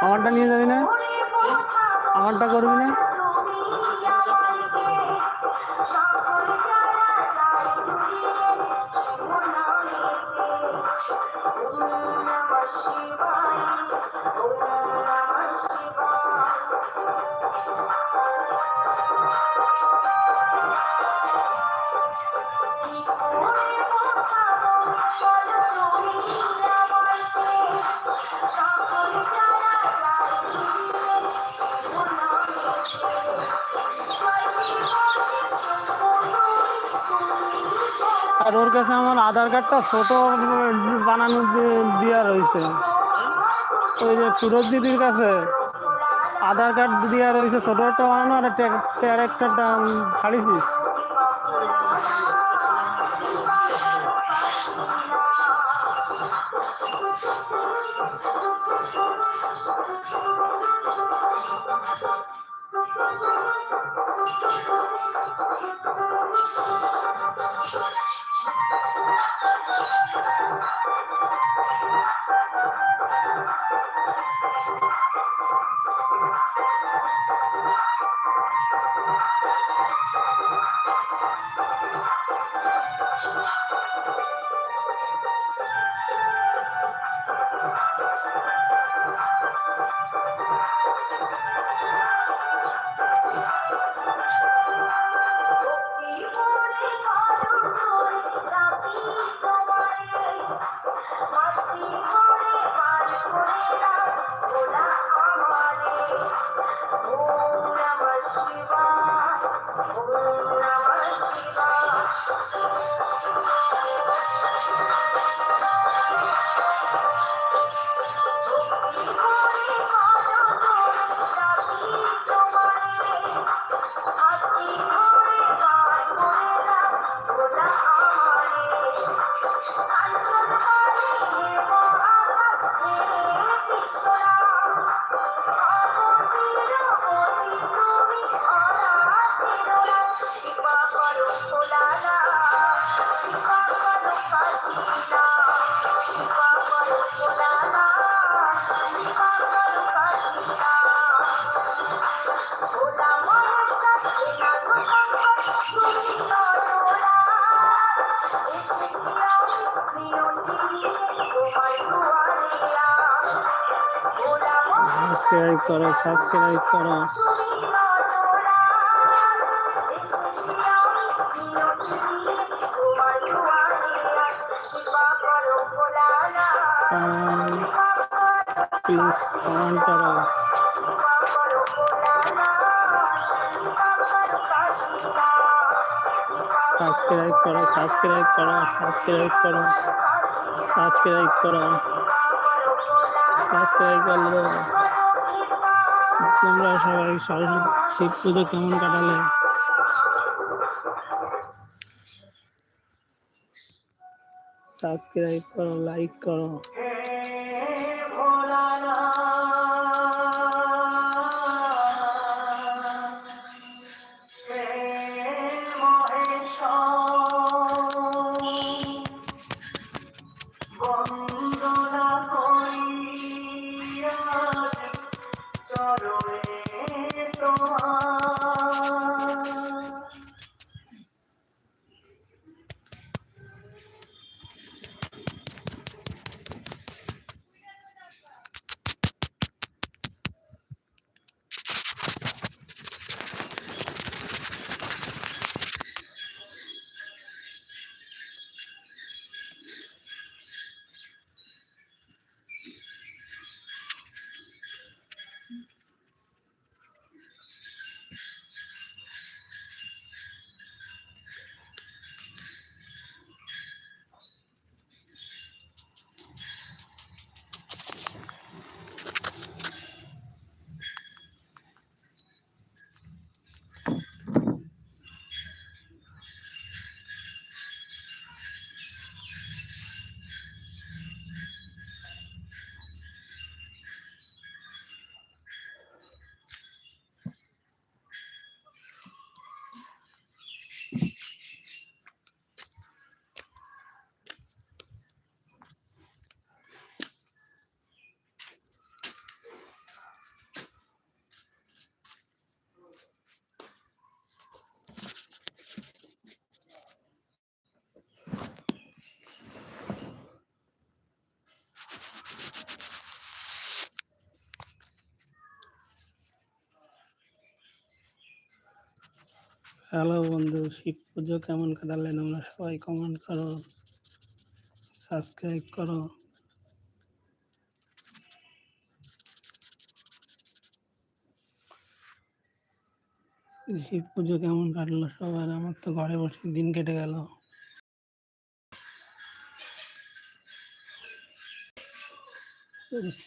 আমারটা নিয়ে যাবি না? আমারটা করবি না? আর ওর কাছে আমার আধার কার্ডটা ছোট বানানো দেওয়া রয়েছে। ওই যে সুরজ দিদির কাছে আধার কার্ড দেওয়া রয়েছে, ছোট একটা বানানো আর ক্যারেক্টারটা ছাড়িছিস Oh, সাবস্ক্রাইব করো সাবস্ক্রাইব করো। প্লিজ কমেন্ট করো। সাবস্ক্রাইব করো সাবস্ক্রাইব করো সাবস্ক্রাইব করো। সাবস্ক্রাইব করো। সাবস্ক্রাইব করলে তোমরা সবাই সরস্বতী শিব পুজো কেমন কাটালে? সাবস্ক্রাইব করো লাইক করো। হ্যালো বন্ধু। শিব পুজো কেমন কাটালে তোমরা সবাই কমেন্ট করো সাবস্ক্রাইব করো। শিব পুজো কেমন কাটলো সবার? আমার তো ঘরে বসে দিন কেটে গেল।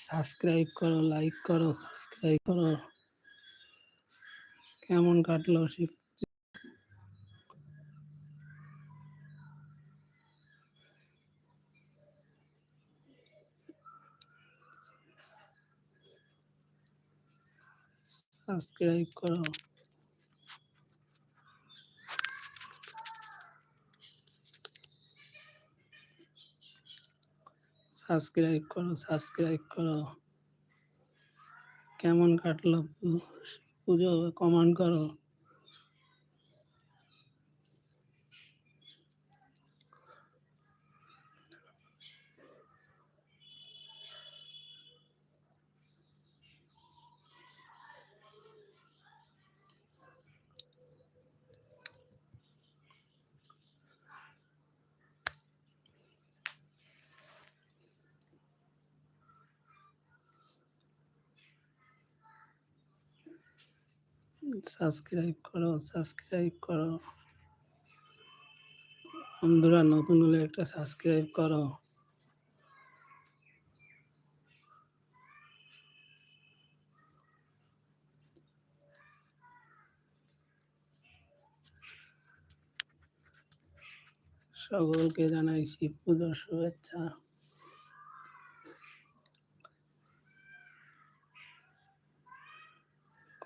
সাবস্ক্রাইব করো লাইক করো সাবস্ক্রাইব করো। কেমন কাটলো শিব সাবস্ক্রাইব করো। সাবস্ক্রাইব করো সাবস্ক্রাইব করো। কেমন কাটলো পুজো? কমেন্ট করো। সাবস্ক্রাইব করো সাবস্ক্রাইব করো। বন্ধুরা, নতুন হলে একটা সাবস্ক্রাইব করো। সকলকে জানাই শিব পুজোর শুভেচ্ছা।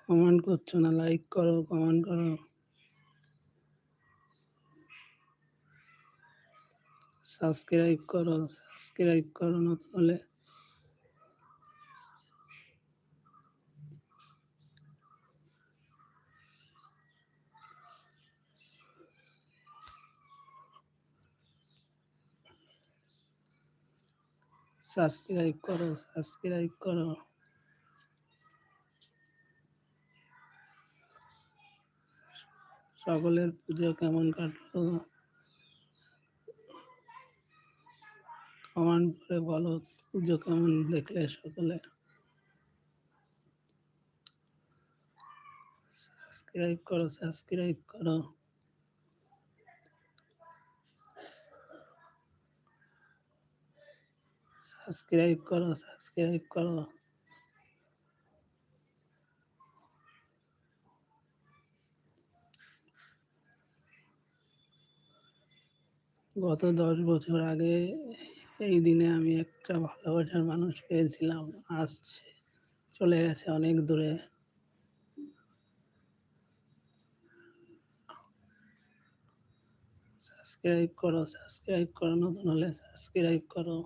কমেন্ট করছ না লাইক করো, কমেন্ট করো। সাবস্ক্রাইব করো সাবস্ক্রাইব করো নতুন হলে সাবস্ক্রাইব করো সাবস্ক্রাইব করো। সকলের পুজো কেমন কাটলো? কমেন্ট করে বলো, পুজো কেমন দেখলে সকলে? সাবস্ক্রাইব করো সাবস্ক্রাইব করো। সাবস্ক্রাইব করো সাবস্ক্রাইব করো। গত দশ বছর আগে এই দিনে আমি একটা ভালোবাসার মানুষ পেয়েছিলাম। আসছে চলে গেছে অনেক দূরে। সাবস্ক্রাইব করো সাবস্ক্রাইব করো, নতুন হলে সাবস্ক্রাইব করো।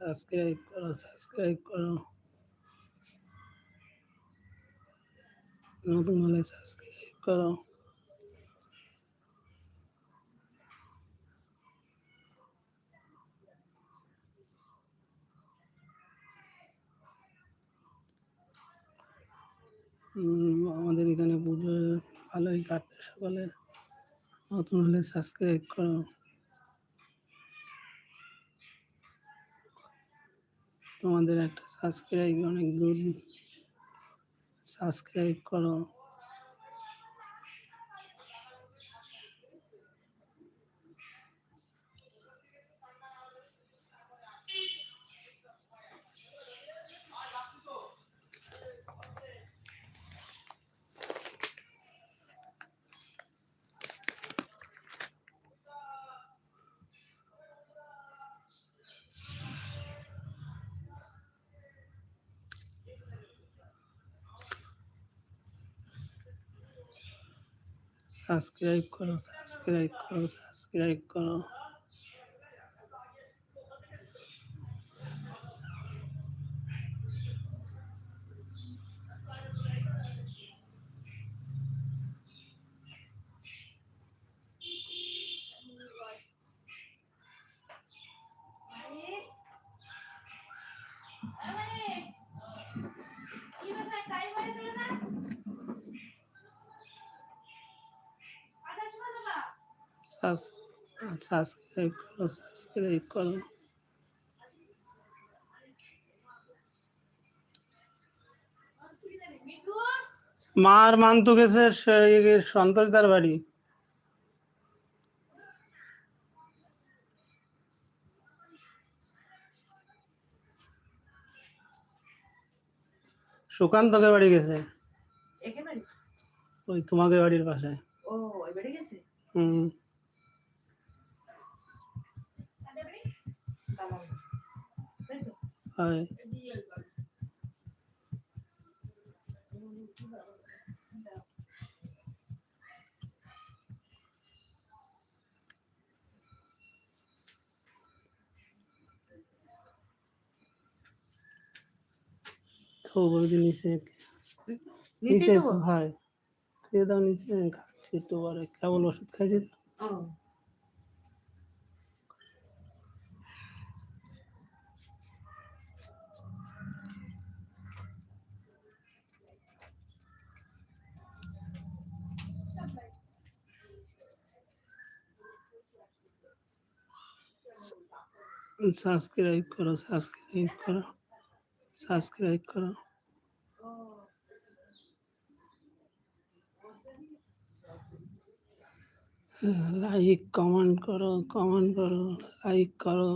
সাবস্ক্রাইব করো সাবস্ক্রাইব করো নতুন হলে সাবস্ক্রাইব করো আমাদের এখানে পুজো ভালোই কাটে সকালে। নতুন হলে সাবস্ক্রাইব করো। তোমাদের একটা সাবস্ক্রাইব অনেক দূর সাবস্ক্রাইব করো। সাবস্ক্রাইব করো সাবস্ক্রাইব করো সাবস্ক্রাইব করো সাবস্ক্রাইব করো সাবস্ক্রাইব করো মার মান্তু গেছে সন্তোষদার বাড়ি। সুকান্তকে বাড়ি গেছে? ওই তোমাকে বাড়ির পাশে। ও ওই বাড়ি গেছে? হুম। তো হয় তো বলছি নিচে নিচে নিচে দেবো হয় তুই দাও নিচে আমি খাচ্ছি একটু পরে কেবল ওষুধ খাইছি তো। সাবস্ক্রাইব করো সাবস্ক্রাইব করো সাবস্ক্রাইব করো লাইক কমেন্ট করো কমেন্ট করো লাইক করো